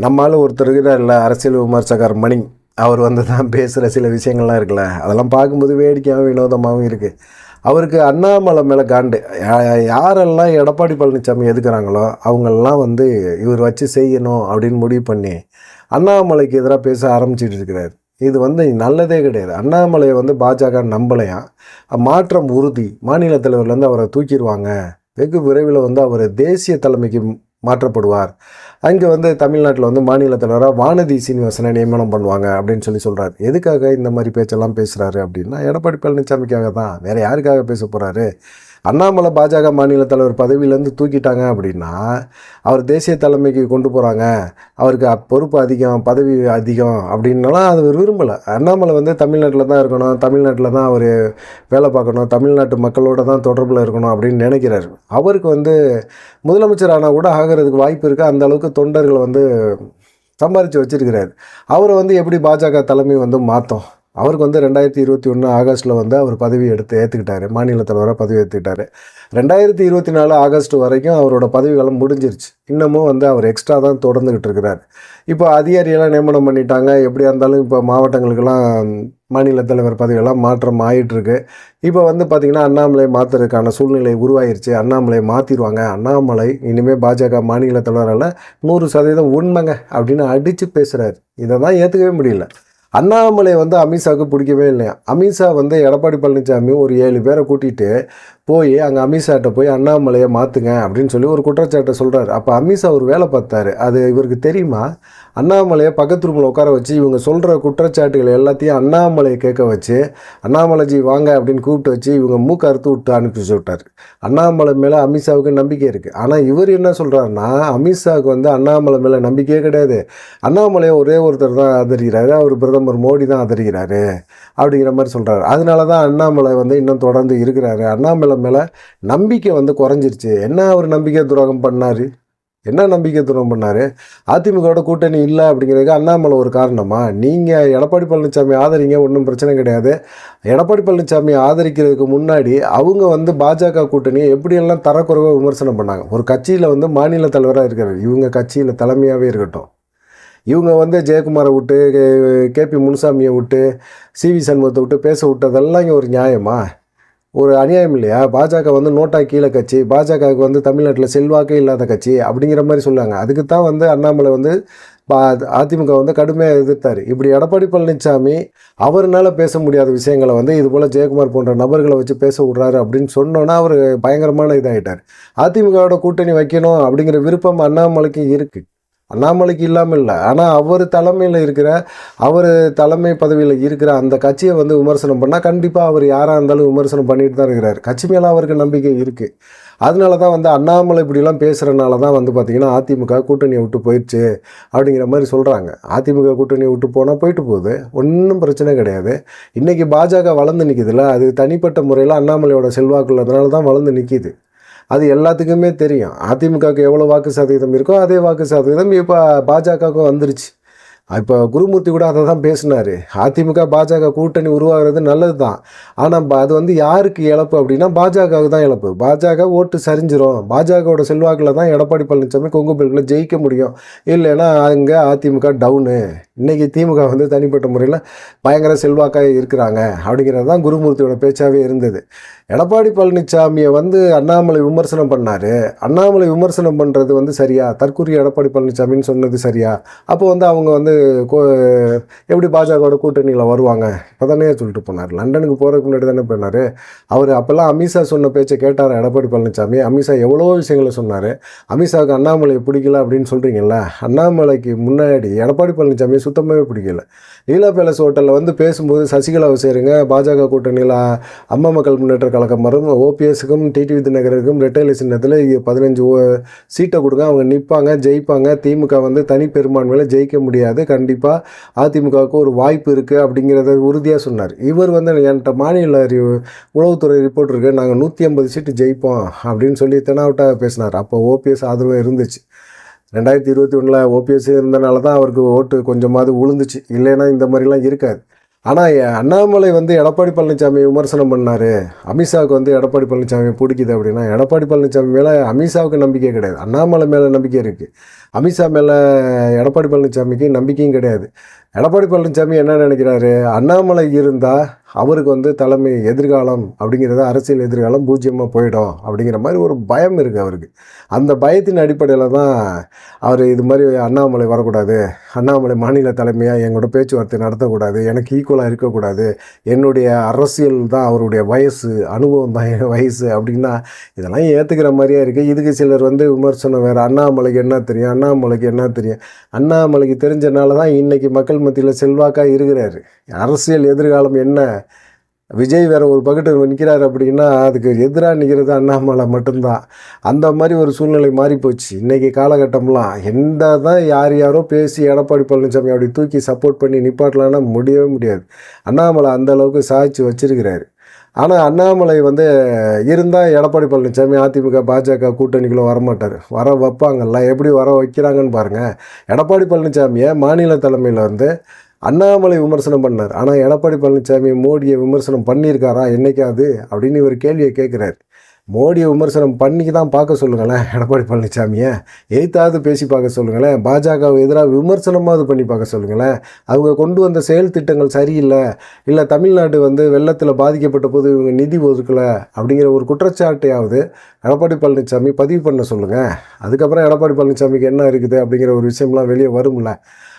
நம்மளால ஒருத்தர் இல்லை அரசியல் விமர்சகர் மணி. அவர் வந்து தான் பேசுகிற சில விஷயங்கள்லாம் இருக்குல்ல அதெல்லாம் பார்க்கும்போது வேடிக்கையாகவும் வினோதமாகவும் இருக்குது அவருக்கு அண்ணாமலை மேலே காண்டு. யா- யாரெல்லாம் எடப்பாடி பழனிசாமி எதுக்குறாங்களோ அவங்களெல்லாம் வந்து இவர் வச்சு செய்யணும் அப்படின்னு முடிவு பண்ணி அண்ணாமலைக்கு எதிராக பேச ஆரம்பிச்சிட்டு இருக்கிறார். இது வந்து நல்லதே கிடையாது. அண்ணாமலையை வந்து பாஜக நம்பலையா? மாற்றம் உறுதி. மாநில தலைவர்லேருந்து அவரை தூக்கிடுவாங்க. வெகு விரைவில் வந்து அவர் தேசிய தலைமைக்கு மாற்றப்படுவார். அங்கே வந்து தமிழ்நாட்டில் வந்து மாநில தலைவராக வானதி சீனிவாசனை நியமனம் பண்ணுவாங்க அப்படின்னு சொல்லி சொல்கிறார் எதுக்காக இந்த மாதிரி பேச்செல்லாம் பேசுகிறாரு அப்படின்னா எடப்பாடி பழனிசாமிக்காக தான். வேறு யாருக்காக பேச போகிறாரு அண்ணாமலை பாஜக மாநில தலைவர் பதவியிலேருந்து தூக்கிட்டாங்க அப்படின்னா அவர் தேசிய தலைமைக்கு கொண்டு போகிறாங்க அவருக்கு பொறுப்பு அதிகம் பதவி அதிகம் அப்படின்னலாம் அது விரும்பலை. அண்ணாமலை வந்து தமிழ்நாட்டில் தான் இருக்கணும் தமிழ்நாட்டில் தான் அவர் வேலை பார்க்கணும் தமிழ்நாட்டு மக்களோட தான் தொடர்பில் இருக்கணும் அப்படின்னு நினைக்கிறாரு. அவருக்கு வந்து முதலமைச்சர் ஆனால் கூட ஆகிறதுக்கு வாய்ப்பு இருக்குது அந்த அளவுக்கு தொண்டர்களை வந்து சம்பாரித்து வச்சிருக்கிறாரு. அவரை வந்து எப்படி பாஜக தலைமை வந்து மாற்றும் அவருக்கு வந்து ரெண்டாயிரத்தி இருபத்தி ஒன்று ஆகஸ்ட்டில் வந்து அவர் பதவி எடுத்து ஏற்றுக்கிட்டாரு மாநில தலைவராக பதவி ஏற்றுக்கிட்டாரு ரெண்டாயிரத்தி இருபத்தி நாலு ஆகஸ்ட் வரைக்கும் அவரோட பதவி காலம் முடிஞ்சிருச்சு. இன்னமும் வந்து அவர் எக்ஸ்ட்ரா தான் தொடர்ந்துக்கிட்டு இருக்கிறார். இப்போ அதிகாரியெல்லாம் நியமனம் பண்ணிட்டாங்க. எப்படியா இருந்தாலும் இப்போ மாவட்டங்களுக்கெல்லாம் மாநில தலைவர் பதவியெல்லாம் மாற்றம் ஆயிட்டுருக்கு. இப்போ வந்து பார்த்திங்கன்னா அண்ணாமலை மாற்றுறதுக்கான சூழ்நிலை உருவாயிருச்சு. அண்ணாமலை மாற்றிடுவாங்க அண்ணாமலை இனிமேல் பாஜக மாநில தலைவரால் நூறு சதவீதம் உண்மைங்க அப்படின்னு அடித்து பேசுகிறாரு இதை தான் ஏற்றுக்கவே முடியல. அண்ணாமலை வந்து அமித்ஷாவுக்கு பிடிக்கவே இல்லையா? அமித்ஷா வந்து எடப்பாடி பழனிசாமி ஒரு ஏழு பேரை கூட்டிகிட்டு போய் அங்கே அமித்ஷாட்ட போய் அண்ணாமலையை மாற்றுங்க அப்படின்னு சொல்லி ஒரு குற்றச்சாட்டை சொல்கிறாரு அப்போ அமித்ஷா ஒரு வேலை பார்த்தாரு. அது இவருக்கு தெரியுமா? அண்ணாமலையை பக்கத்து ரூமில் உட்கார வச்சு இவங்க சொல்கிற குற்றச்சாட்டுகள் எல்லாத்தையும் அண்ணாமலையை கேட்க வச்சு அண்ணாமலைஜி வாங்க அப்படின்னு கூப்பிட்டு வச்சு இவங்க மூக்க அறுத்து விட்டு அனுப்பிச்சு விட்டார். அண்ணாமலை மேலே அமித்ஷாவுக்கு நம்பிக்கை இருக்குது ஆனால் இவர் என்ன சொல்கிறாருன்னா அமித்ஷாவுக்கு வந்து அண்ணாமலை மேலே நம்பிக்கையே கிடையாது. அண்ணாமலையை ஒரே ஒருத்தர் தான் ஆதரிக்கிறாரு. அவர் பிரதமர் மோடி தான் ஆதரிக்கிறாரு அப்படிங்கிற மாதிரி சொல்கிறாரு அதனால தான் அண்ணாமலை வந்து இன்னும் தொடர்ந்து இருக்கிறாரு. அண்ணாமலை மேலே நம்பிக்கை வந்து குறைஞ்சிருச்சு. என்ன அவர் நம்பிக்கை துரோகம் பண்ணார்? என்ன நம்பிக்கை துரோகம் பண்ணார்? அதிமுகவோட கூட்டணி இல்லை அப்படிங்கிறதுக்கு அண்ணாமலை ஒரு காரணமா? நீங்கள் எடப்பாடி பழனிசாமி ஆதரிங்க ஒன்றும் பிரச்சனை கிடையாது. எடப்பாடி பழனிசாமி ஆதரிக்கிறதுக்கு முன்னாடி அவங்க வந்து பாஜக கூட்டணியை எப்படியெல்லாம் தரக்குறைவாக விமர்சனம் பண்ணாங்க? ஒரு கட்சியில் வந்து மாநில தலைவராக இருக்கிறார் இவங்க கட்சியில் தலைமையாகவே இருக்கட்டும். இவங்க வந்து ஜெயக்குமாரை விட்டு கேபி முனுசாமியை விட்டு சிவி சண்முகத்தை விட்டு பேச விட்டதெல்லாம் இங்கே ஒரு நியாயமாக ஒரு அநியாயம் இல்லையா? பாஜக வந்து நோட்டா கீழே கட்சி பாஜகவுக்கு வந்து தமிழ்நாட்டில் செல்வாக்கே இல்லாத கட்சி அப்படிங்கிற மாதிரி சொல்லுவாங்க அதுக்கு தான் வந்து அண்ணாமலை வந்து பா அதிமுக வந்து கடுமையாக எதிர்த்தார். இப்படி எடப்பாடி பழனிசாமி அவர்னால பேச முடியாத விஷயங்களை வந்து இது போல் ஜெயக்குமார் போன்ற நபர்களை வச்சு பேச விட்றாரு அப்படின்னு சொன்னோன்னா அவர் பயங்கரமான இதாகிட்டார் அதிமுகவோட கூட்டணி வைக்கணும் அப்படிங்கிற விருப்பம் அண்ணாமலைக்கு இருக்குது அண்ணாமலைக்கு இல்லாமல் இல்லை. ஆனால் அவர் தலைமையில் இருக்கிற அவர் தலைமை பதவியில் இருக்கிற அந்த கட்சியை வந்து விமர்சனம் பண்ணால் கண்டிப்பாக அவர் யாராக இருந்தாலும் விமர்சனம் பண்ணிட்டு தான் இருக்கிறார். கட்சி மேலே அவருக்கு நம்பிக்கை இருக்குது அதனால தான் வந்து அண்ணாமலை இப்படிலாம் பேசுகிறனால தான் வந்து பார்த்திங்கன்னா அதிமுக கூட்டணியை விட்டு போயிடுச்சு அப்படிங்கிற மாதிரி சொல்கிறாங்க அதிமுக கூட்டணியை விட்டு போனால் போயிட்டு போகுது. ஒன்றும் பிரச்சனை கிடையாது. இன்றைக்கி பாஜக வளர்ந்து நிற்கிதுல்ல அது தனிப்பட்ட முறையில் அண்ணாமலையோட செல்வாக்குள்ளதுனால தான் வளர்ந்து நிற்கிது அது எல்லாத்துக்குமே தெரியும். அதிமுகவுக்கு எவ்வளோ வாக்கு சதவீதம் இருக்கோ அதே வாக்கு சதவீதம் இப்போ பாஜகவுக்கும் வந்துருச்சு. இப்போ குருமூர்த்தி கூட அதை தான் பேசினார். அதிமுக பாஜக கூட்டணி உருவாகிறது நல்லது தான் ஆனால் அது வந்து யாருக்கு இழப்பு அப்படின்னா பாஜகவுக்கு தான் இழப்பு. பாஜக ஓட்டு சரிஞ்சிரும். பாஜகவோட செல்வாக்கில் தான் எடப்பாடி பழனிசாமி கொங்கு பிள்ளைகளை ஜெயிக்க முடியும். இல்லைன்னா அங்கே அதிமுக டவுனு இன்றைக்கி திமுக வந்து தனிப்பட்ட முறையில் பயங்கர செல்வாக்காக இருக்கிறாங்க. அப்படிங்கிறது தான் குருமூர்த்தியோட பேச்சாகவே இருந்தது. எடப்பாடி பழனிசாமியை வந்து அண்ணாமலை விமர்சனம் பண்ணார். அண்ணாமலை விமர்சனம் பண்ணுறது வந்து சரியா? தற்கூரிய எடப்பாடி பழனிசாமின்னு சொன்னது சரியா? அப்போ வந்து அவங்க வந்து கோ- எப்படி பாஜகவோட கூட்டணியில் வருவாங்க? இப்போ தானே சொல்லிட்டு போனார். லண்டனுக்கு போகிறதுக்கு முன்னாடி தானே போனார். அவர் அப்போல்லாம் அமித்ஷா சொன்ன பேச்சை கேட்டார் எடப்பாடி பழனிசாமி அமித்ஷா எவ்வளோ விஷயங்களை சொன்னார். அமித்ஷாவுக்கு அண்ணாமலை பிடிக்கல அப்படின்னு சொல்கிறீங்களா அண்ணாமலைக்கு முன்னாடி எடப்பாடி பழனிசாமி சுத்தமாகவே பிடிக்கல. லீலா பேலஸ் ஹோட்டலில் வந்து பேசும்போது சசிகலாவை சேருங்க பாஜக கூட்டணியில் அம்மா மக்கள் முன்னேற்ற கழகம் மரம் ஓபிஎஸ்க்கும் டிடிவி தினகருக்கும் ரெட்டைலை சின்னத்தில் பதினஞ்சு ஓ- சீட்டை கொடுங்க. அவங்க நிற்பாங்க ஜெயிப்பாங்க. திமுக வந்து தனி பெரும்பான்மையில் ஜெயிக்க முடியாது. கண்டிப்பாக அதிமுகவுக்கு ஒரு வாய்ப்பு இருக்குது அப்படிங்கிறத உறுதியாக சொன்னார். இவர் வந்து என்கிட்ட மாநில உளவுத்துறை ரிப்போர்ட் இருக்குது நாங்கள் நூற்றி ஐம்பது சீட்டு ஜெயிப்போம் அப்படின்னு சொல்லி தெனாவட்டாக பேசினார். அப்போ ஓபிஎஸ் ஆதரவு இருந்துச்சு. ரெண்டாயிரத்தி இருபத்தி ஒன்றில் ஓபிஎஸ் இருந்தனால தான் அவருக்கு ஓட்டு கொஞ்சமாவது உளுந்துச்சு இல்லைன்னா இந்த மாதிரிலாம் இருக்காது. ஆனால் அண்ணாமலை வந்து எடப்பாடி பழனிசாமி விமர்சனம் பண்ணார். அமித்ஷாவுக்கு வந்து எடப்பாடி பழனிசாமி பிடிக்குது அப்படின்னா எடப்பாடி பழனிசாமி மேலே அமித்ஷாவுக்கு நம்பிக்கை கிடையாது. அண்ணாமலை மேலே நம்பிக்கை இருக்குது அமித்ஷா மேலே எடப்பாடி பழனிசாமிக்கு நம்பிக்கையும் கிடையாது. எடப்பாடி பழனிசாமி என்ன நினைக்கிறாரு? அண்ணாமலை இருந்தால் அவருக்கு வந்து தலைமை எதிர்காலம் அப்படிங்கிறது அரசியல் எதிர்காலம் பூஜ்ஜியமாக போயிடும் அப்படிங்கிற மாதிரி ஒரு பயம் இருக்குது அவருக்கு. அந்த பயத்தின் அடிப்படையில் தான் அவர் இது மாதிரி அண்ணாமலை வரக்கூடாது. அண்ணாமலை மாநில தலைமையாக எங்களோட பேச்சுவார்த்தை நடத்தக்கூடாது. எனக்கு ஈக்குவலாக இருக்கக்கூடாது. என்னுடைய அரசியல் தான் அவருடைய வயசு அனுபவம் தான் என் வயசு அப்படின்னா இதெல்லாம் ஏற்றுக்கிற மாதிரியே இருக்குது இதுக்கு சிலர் வந்து விமர்சனம் வேறு. அண்ணாமலைக்கு என்ன தெரியும்? அண்ணாமலைக்கு என்ன தெரியும்? அண்ணாமலைக்கு தெரிஞ்சனால தான் இன்றைக்கி மக்கள் மத்தியில் செல்வாக்காக இருக்கிறாரு. அரசியல் எதிர்காலம் என்ன? விஜய் வேறு ஒரு பக்கெட்டு நிற்கிறார் அப்படின்னா அதுக்கு எதிராக நிற்கிறது அண்ணாமலை மட்டும்தான். அந்த மாதிரி ஒரு சூழ்நிலை மாறிப்போச்சு. இன்றைக்கி காலகட்டம்லாம் எந்த தான் யார் யாரோ பேசி எடப்பாடி பழனிசாமி அப்படி தூக்கி சப்போர்ட் பண்ணி நிப்பாட்டலான்னா முடியவே முடியாது. அண்ணாமலை அந்த அளவுக்கு சாய்ச்சி வச்சிருக்கிறாரு. ஆனால் அண்ணாமலை வந்து இருந்தால் எடப்பாடி பழனிசாமி அதிமுக பாஜக கூட்டணிக்குள்ளே வரமாட்டார். வர வைப்பாங்கல்ல எப்படி வர வைக்கிறாங்கன்னு பாருங்கள் எடப்பாடி பழனிசாமியை மாநில தலைமையில் வந்து அண்ணாமலை விமர்சனம் பண்ணார். ஆனால் எடப்பாடி பழனிசாமி மோடியை விமர்சனம் பண்ணியிருக்காரா என்றைக்காது அப்படின்னு இவர் கேள்வியை கேட்குறாரு. மோடியை விமர்சனம் பண்ணிக்கு தான் பார்க்க சொல்லுங்களேன். எடப்பாடி பழனிசாமியை. எய்த்தாவது பேசி பார்க்க சொல்லுங்களேன். பாஜகவை எதிராக விமர்சனமாவது பண்ணி பார்க்க சொல்லுங்களேன். அவங்க கொண்டு வந்த செயல் திட்டங்கள் சரியில்லை. இல்லை தமிழ்நாடு வந்து வெள்ளத்தில் பாதிக்கப்பட்ட போது இவங்க நிதி ஒதுக்கலை அப்படிங்கிற ஒரு குற்றச்சாட்டையாவது எடப்பாடி பழனிசாமி பதிவு பண்ண சொல்லுங்கள் அதுக்கப்புறம் எடப்பாடி பழனிசாமிக்கு என்ன இருக்குது அப்படிங்கிற ஒரு விஷயம்லாம் வெளியே வரும்ல.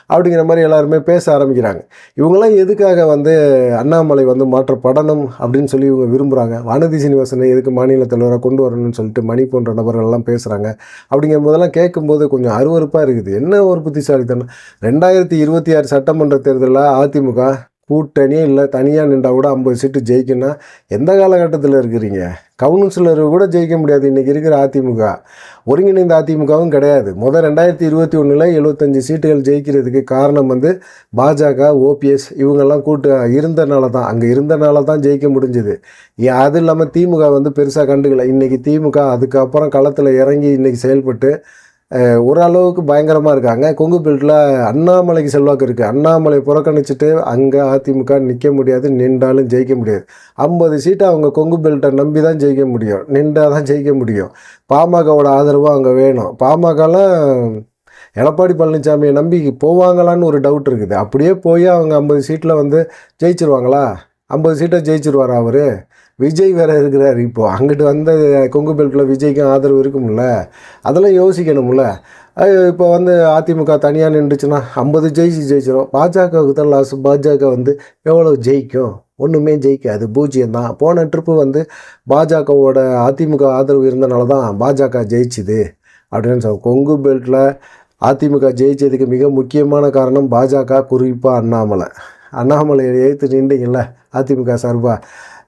அப்படிங்கிற மாதிரி எல்லாருமே பேச ஆரம்பிக்கிறாங்க. இவங்கெல்லாம் எதுக்காக வந்து அண்ணாமலை வந்து மாற்றப்படணும் அப்படின்னு சொல்லி இவங்க விரும்புகிறாங்க வானதி சீனிவாசனை எதுக்கு மாநில தலைவராக கொண்டு வரணும்னு சொல்லிட்டு மணி போன்ற நபர்கள்லாம் பேசுகிறாங்க அப்படிங்கிற போதெல்லாம் கேட்கும்போது கொஞ்சம் அருவருப்பாக இருக்குது. என்ன ஒரு புத்திசாலித்தனம்? ரெண்டாயிரத்தி இருபத்தி ஆறு சட்டமன்ற தேர்தலில் அதிமுக கூட்டணியே இல்லை தனியாக நின்றால் கூட ஐம்பது சீட்டு ஜெயிக்கணும்னா எந்த காலகட்டத்தில் இருக்கிறீங்க? கவுன்சிலர் கூட ஜெயிக்க முடியாது. இன்றைக்கி இருக்கிற அதிமுக. ஒருங்கிணைந்த அதிமுகவும் கிடையாது. முதல் ரெண்டாயிரத்தி இருபத்தி ஒன்றில் எழுபத்தஞ்சு சீட்டுகள் ஜெயிக்கிறதுக்கு காரணம் வந்து பாஜக ஓபிஎஸ் இவங்கெல்லாம் கூட்டு இருந்தனால தான் அங்கே இருந்தனால தான் ஜெயிக்க முடிஞ்சுது. ஏ- அது இல்லாமல் திமுக வந்து பெருசாக கண்டுக்கல. இன்றைக்கி திமுக அதுக்கப்புறம் களத்தில் இறங்கி இன்றைக்கி செயல்பட்டு ஓரளவுக்கு பயங்கரமாக இருக்காங்க. கொங்கு பெல்ட்டில் அண்ணாமலைக்கு செல்வாக்கு இருக்குது அண்ணாமலை புறக்கணிச்சிட்டு அங்கே அதிமுக நிற்க முடியாது நின்றாலும் ஜெயிக்க முடியாது. ஐம்பது சீட்டை அவங்க கொங்கு பெல்ட்டை நம்பி தான் ஜெயிக்க முடியும். நின்றா தான் ஜெயிக்க முடியும். பாமகவோட ஆதரவும் அங்கே வேணும். பாமகலாம் எடப்பாடி பழனிசாமியை நம்பி போவாங்களான்னு ஒரு டவுட் இருக்குது. அப்படியே போய் அவங்க ஐம்பது சீட்டில் வந்து ஜெயிச்சிருவாங்களா? ஐம்பது சீட்டை ஜெயிச்சிருவாரா அவர்? விஜய் வேற இருக்கிறார் இப்போ. அங்கிட்டு வந்த கொங்கு பெல்ட்டில் விஜய்க்கும் ஆதரவு இருக்கும்ல. அதெல்லாம் யோசிக்கணும்ல. இப்போ வந்து அதிமுக தனியாக நின்றுச்சுன்னா ஐம்பது ஜெயிச்சு ஜெயிச்சிடும் பாஜகவுக்கு தான் லாஸ் பாஜக வந்து எவ்வளோ ஜெயிக்கும்? ஒன்றுமே ஜெயிக்காது. பூஜ்ஜியம் தான். போன ட்ரிப்பு வந்து பாஜகவோட அதிமுக ஆதரவு இருந்தனால தான் பாஜக ஜெயிச்சுது. அப்படின்னு சொல்ல கொங்கு பெல்ட்டில் அதிமுக ஜெயிச்சதுக்கு மிக முக்கியமான காரணம் பாஜக குறிப்பாக அண்ணாமலை. அண்ணாமலையை எழுத்து நின்றீங்கல்ல அதிமுக சார்பாக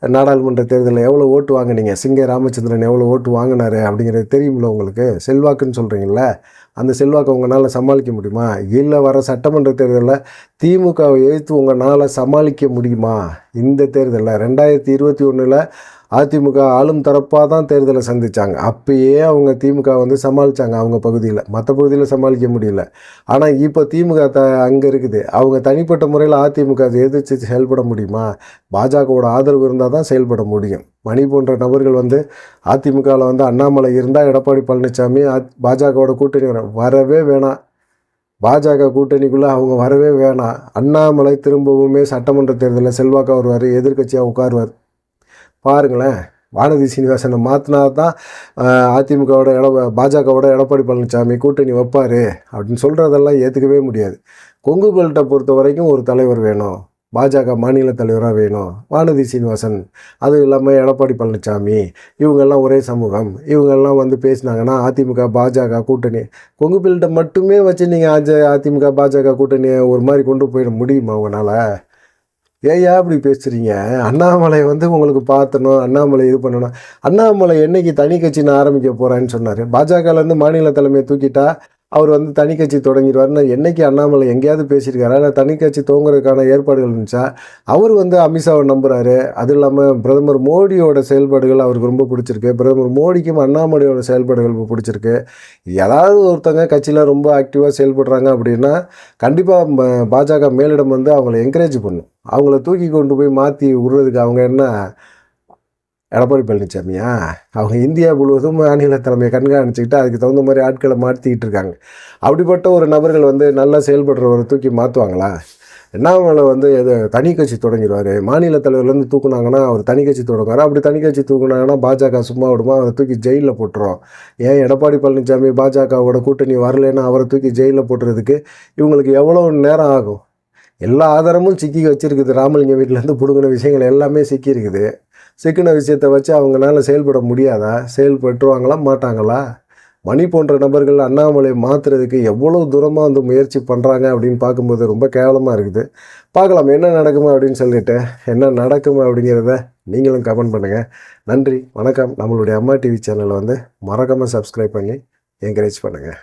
நாடாளுமன்ற தேர்தலில் எவ்வளோ ஓட்டு வாங்குனீங்க? சிங்க ராமச்சந்திரன் எவ்வளோ ஓட்டு வாங்கினாரு அப்படிங்கிறது தெரியும்ல உங்களுக்கு? செல்வாக்குன்னு சொல்கிறீங்கள அந்த செல்வாக்கை உங்களால் சமாளிக்க முடியுமா? இல்லை வர சட்டமன்ற தேர்தலில் திமுகவை எதிர்த்து உங்களால் சமாளிக்க முடியுமா? இந்த தேர்தலில் ரெண்டாயிரத்தி இருபத்தி ஒன்றில் அதிமுக ஆளும் தரப்பாக தான் தேர்தலை சந்தித்தாங்க அப்பயே அவங்க திமுக வந்து சமாளித்தாங்க அவங்க பகுதியில். மற்ற பகுதியில் சமாளிக்க முடியல. ஆனால் இப்போ திமுக த அங்கே இருக்குது. அவங்க தனிப்பட்ட முறையில் அதிமுக எதிர்த்து செயல்பட முடியுமா? பாஜகவோட ஆதரவு இருந்தால் தான் செயல்பட முடியும். மணி போன்ற நபர்கள் வந்து அதிமுகவில் வந்து அண்ணாமலை இருந்தால் எடப்பாடி பழனிசாமி அத் பாஜகவோட கூட்டணி வர வரவே வேணாம். பாஜக கூட்டணிக்குள்ளே அவங்க வரவே வேணாம். அண்ணாமலை திரும்பவுமே சட்டமன்ற தேர்தலில் செல்வாக்கா வருவார் எதிர்க்கட்சியாக உட்காருவார். பாருங்களேன். வானதி சீனிவாசனை மாற்றினா தான் அதிமுகவோட எட பாஜகவோட எடப்பாடி பழனிசாமி கூட்டணி வைப்பார் அப்படின்னு சொல்கிறதெல்லாம் ஏற்றுக்கவே முடியாது. கொங்கு பெல்ட்டை பொறுத்த வரைக்கும் ஒரு தலைவர் வேணும். பாஜக மாநில தலைவராக வேணும். வானதி சீனிவாசன் அதுவும் இல்லாமல் எடப்பாடி பழனிசாமி இவங்கெல்லாம் ஒரே சமூகம். இவங்கெல்லாம் வந்து பேசினாங்கன்னா அதிமுக பாஜக கூட்டணி கொங்கு பெல்ட்டை மட்டுமே வச்சு நீங்கள் அஜ அதிமுக பாஜக கூட்டணியை ஒரு மாதிரி கொண்டு போயிட முடியுமா உங்களால்? ஏயா இப்படி பேசுகிறீங்க அண்ணாமலை வந்து உங்களுக்கு பார்த்தணும் அண்ணாமலை இது பண்ணணும். அண்ணாமலை என்னைக்கு தனி கட்சி நான் ஆரம்பிக்க போகிறேன்னு சொன்னார். பாஜகலேருந்து மாநில தலைமையை தூக்கிட்டா அவர் வந்து தனி கட்சி தொடங்கிடுவார்னு என்னைக்கு அண்ணாமலை எங்கேயாவது பேசியிருக்காரு? ஆனால் தனி கட்சி துவங்குறதுக்கான ஏற்பாடுகள் இருந்துச்சா? அவர் வந்து அமித்ஷாவை நம்புகிறாரு அது இல்லாமல் பிரதமர் மோடியோட செயல்பாடுகள் அவருக்கு ரொம்ப பிடிச்சிருக்கு. பிரதமர் மோடிக்கும் அண்ணாமலையோட செயல்பாடுகள் ரொம்ப பிடிச்சிருக்கு. ஏதாவது ஒருத்தங்க கட்சியில் ரொம்ப ஆக்டிவாக செயல்படுறாங்க அப்படின்னா கண்டிப்பாக பாஜக மேலிடம் வந்து அவங்கள என்கரேஜ் பண்ணும். அவங்கள தூக்கி கொண்டு போய் மாற்றி விடுறதுக்கு அவங்க என்ன எடப்பாடி பழனிசாமியா? அவங்க இந்தியா முழுவதும் மாநில தலைமையை கண்காணிச்சுக்கிட்டு அதுக்கு தகுந்த மாதிரி ஆட்களை மாற்றிக்கிட்டு இருக்காங்க. அப்படிப்பட்ட ஒரு நபர்கள் வந்து நல்லா செயல்படுறவரை தூக்கி மாற்றுவாங்களா அண்ணாமலை வந்து எது தனி கட்சி தொடங்கிடுவார். மாநில தலைவர்லேருந்து தூக்குனாங்கன்னா அவர் தனி கட்சி தொடங்குவார்? அப்படி தனி கட்சி தூக்குனாங்கன்னா பாஜக சும்மா விடுமா? அவரை தூக்கி ஜெயிலில் போட்டுரும். ஏன் எடப்பாடி பழனிசாமி பாஜகவோட கூட்டணி வரலைன்னா அவரை தூக்கி ஜெயிலில் போட்டுறதுக்கு இவங்களுக்கு எவ்வளோ நேரம் ஆகும்? எல்லா ஆதாரமும் சிக்கி வச்சிருக்குது. ராமலிங்க வீட்டிலேருந்து பிடுங்கின விஷயங்கள் எல்லாமே சிக்கியிருக்குது சிக்கின விஷயத்தை வச்சு அவங்களால செயல்பட முடியாதா? செயல்பட்டுருவாங்களா மாட்டாங்களா? மணி போன்ற நபர்கள் அண்ணாமலை மாற்றுறதுக்கு எவ்வளோ தூரமாக வந்து முயற்சி பண்ணுறாங்க அப்படின்னு பார்க்கும்போது ரொம்ப கேவலமாக இருக்குது. பார்க்கலாம் என்ன நடக்குமா அப்படின்னு சொல்லிட்டு என்ன நடக்குமா அப்படிங்கிறத நீங்களும் கமெண்ட் பண்ணுங்கள் நன்றி வணக்கம். நம்மளுடைய அம்மா டிவி சேனலை வந்து மறக்காமல் சப்ஸ்கிரைப் பண்ணி என்கரேஜ் பண்ணுங்கள்